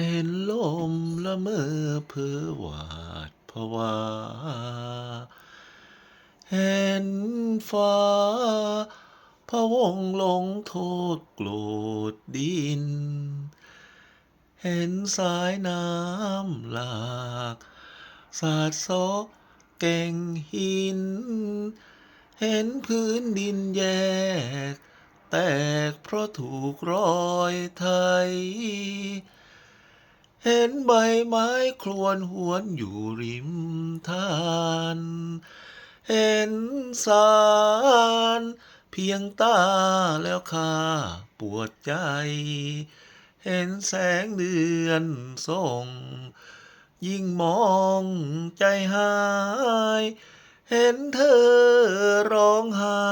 เห็นลมละเมอเพ้อหวาดผวา เห็นฟ้าพระวงหลงโทษโกรธดิน เห็นสายน้ำหลากสาดซอกแก่งหิน เห็นพื้นดินแยก แตกเพราะถูกรอยไทย เห็นใบไม้ครวนหวนอยู่ริมทาน เห็นสารเพียงตาแล้วข้าปวดใจ เห็นแสงเดือนส่องยิ่งมองใจหาย เห็นเธอร้องไห้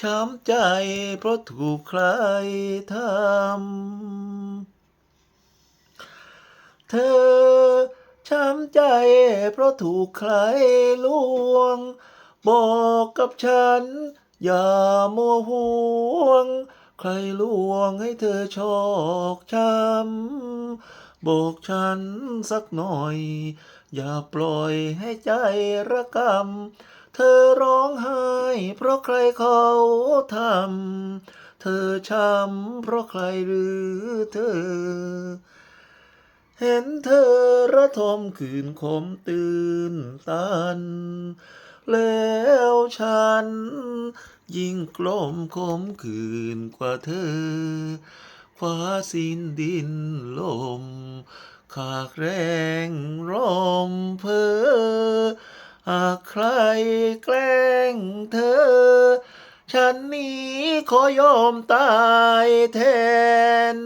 ช้ำใจเพราะถูกใครทำ เธอ ช้ำใจเพราะถูกใครลวง บอกกับฉัน อย่ามัวห่วง ใครลวงให้เธอชอกช้ำบอกฉันสักหน่อย อย่าปล่อยให้ใจระกำ เธอร้องไห้ เพราะใครเขาทำเธอช้ำเพราะใครหรือเธอ เห็นเธอระทมขืนขมตื่นตัน แล้วฉัน ยิ่งกลมขมขืนกว่าเธอฟ้าสิ้นดินลม ขากแรงร่มเพอหากใครแกล้งเธอ ฉันนี้ขอยอมตายแทน